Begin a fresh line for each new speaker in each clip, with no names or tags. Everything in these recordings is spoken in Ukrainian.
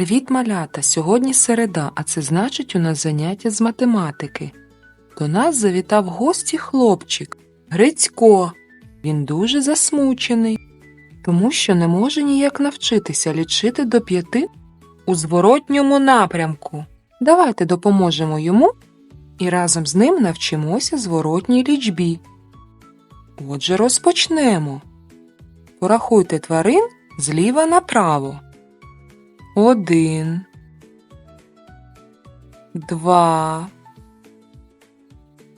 Привіт, малята! Сьогодні середа, а це значить у нас заняття з математики. До нас завітав гості хлопчик Грицько. Він дуже засмучений, тому що не може ніяк навчитися лічити до п'яти у зворотньому напрямку. Давайте допоможемо йому і разом з ним навчимося зворотній лічбі. Отже, розпочнемо. Порахуйте тварин зліва направо. Один. Два.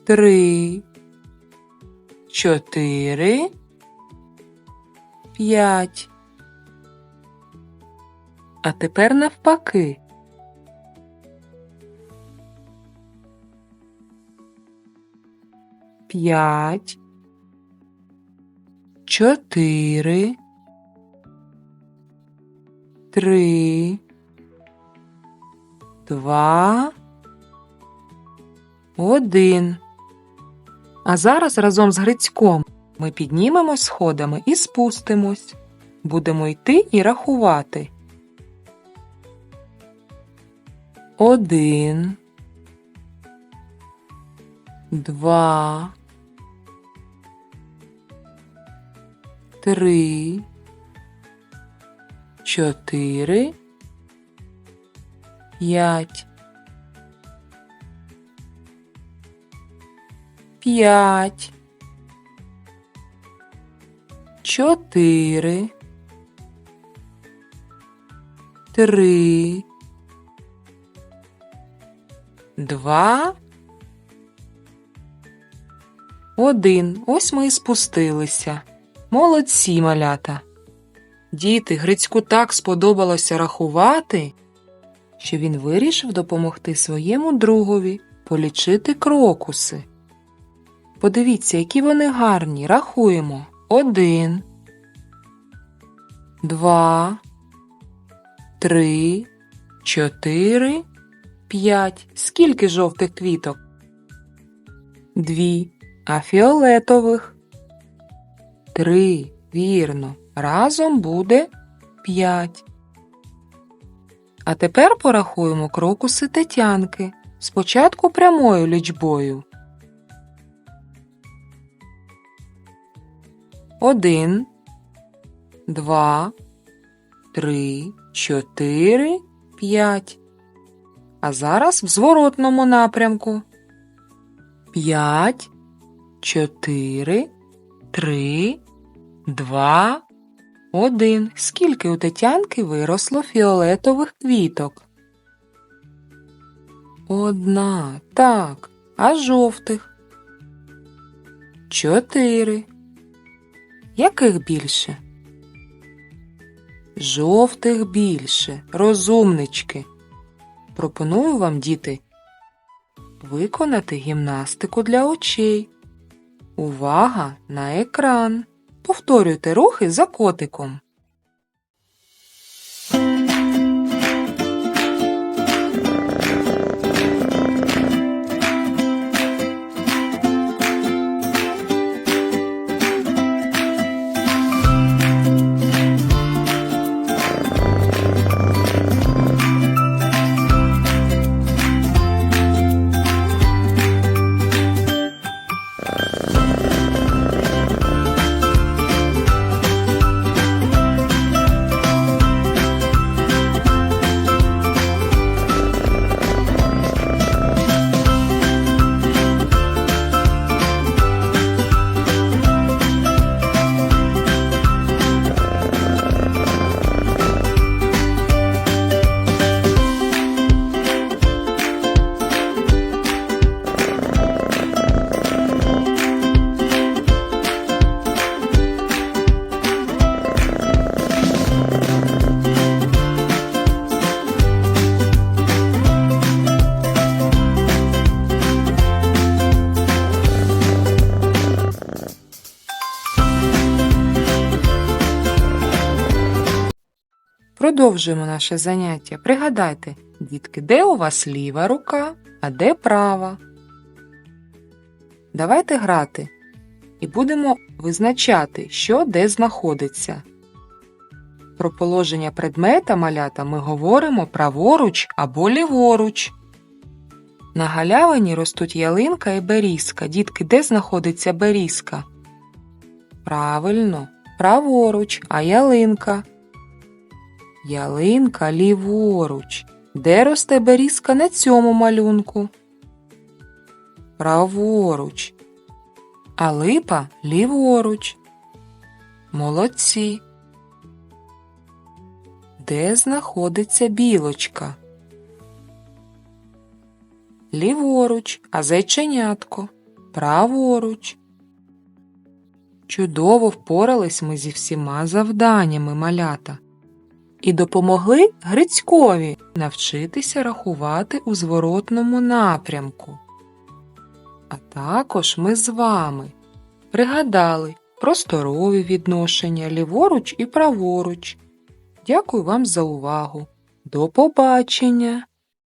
Три. Чотири. П'ять. А тепер навпаки. П'ять. Чотири. Три. Два. Один. А зараз разом з Грицьком ми піднімемось сходами і спустимось. Будемо йти і рахувати. Один. Два. Три. Чотири. П'ять. П'ять. Чотири. Три. Два. Один. Ось ми і спустилися. Молодці, малята. Діти, Грицьку так сподобалося рахувати, що він вирішив допомогти своєму другові полічити крокуси. Подивіться, які вони гарні. Рахуємо. Один, два, три, чотири, п'ять. Скільки жовтих квіток? Дві. А фіолетових? Три. Вірно. Разом буде п'ять. А тепер порахуємо крокуси Тетянки. Спочатку прямою лічбою. Один, два, три, чотири, п'ять. А зараз в зворотному напрямку. П'ять, чотири, три, два, один. Скільки у Тетянки виросло фіолетових квіток? Одна. Так. А жовтих? Чотири. Яких більше? Жовтих більше. Розумнички. Пропоную вам, діти, виконати гімнастику для очей. Увага на екран. Повторюйте рухи за котиком. Продовжуємо наше заняття. Пригадайте, дітки, де у вас ліва рука, а де права. Давайте грати і будемо визначати, що де знаходиться. Про положення предмета малята ми говоримо праворуч або ліворуч. На галявині ростуть ялинка і берізка. Дітки, де знаходиться берізка? Правильно, праворуч, а ялинка. Ялинка ліворуч. Де росте берізка на цьому малюнку? Праворуч. А липа ліворуч. Молодці. Де знаходиться білочка? Ліворуч, а зайченятко. Праворуч. Чудово впорались ми зі всіма завданнями малята і допомогли Грицькові навчитися рахувати у зворотному напрямку. А також ми з вами пригадали просторові відношення ліворуч і праворуч. Дякую вам за увагу. До побачення!